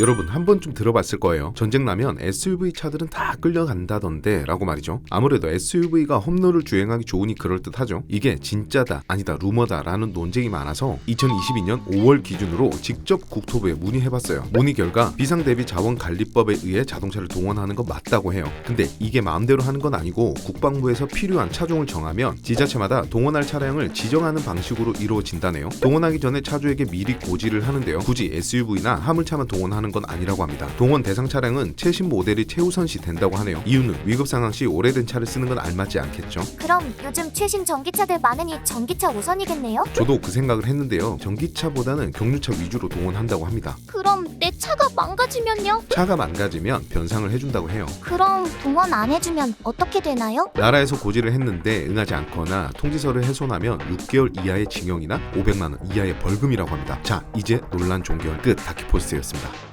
여러분 한 번쯤 들어봤을 거예요. 전쟁 나면 SUV 차들은 다 끌려간다던데 라고 말이죠. 아무래도 SUV가 험로를 주행하기 좋으니 그럴듯하죠. 이게 진짜다 아니다 루머다 라는 논쟁이 많아서 2022년 5월 기준으로 직접 국토부에 문의해봤어요. 문의 결과 비상 대비 자원 관리법에 의해 자동차를 동원하는 건 맞다고 해요. 근데 이게 마음대로 하는 건 아니고 국방부에서 필요한 차종을 정하면 지자체마다 동원할 차량을 지정하는 방식으로 이루어진다네요. 동원하기 전에 차주에게 미리 고지를 하는데요. 굳이 SUV나 화물차만 동원하는 건 아니라고 합니다. 동원 대상 차량은 최신 모델이 최우선시 된다고 하네요. 이유는 위급 상황 시 오래된 차를 쓰는 건 알맞지 않겠죠. 그럼 요즘 최신 전기차들 많으니 전기차 우선이겠네요? 저도 그 생각을 했는데요. 전기차보다는 경유차 위주로 동원한다고 합니다. 그럼 내 차가 망가지면요? 차가 망가지면 변상을 해준다고 해요. 그럼 동원 안 해주면 어떻게 되나요? 나라에서 고지를 했는데 응하지 않거나 통지서를 훼손하면 6개월 이하의 징역이나 500만 원 이하의 벌금이라고 합니다. 자, 이제 논란 종결 끝 다키포스트였습니다.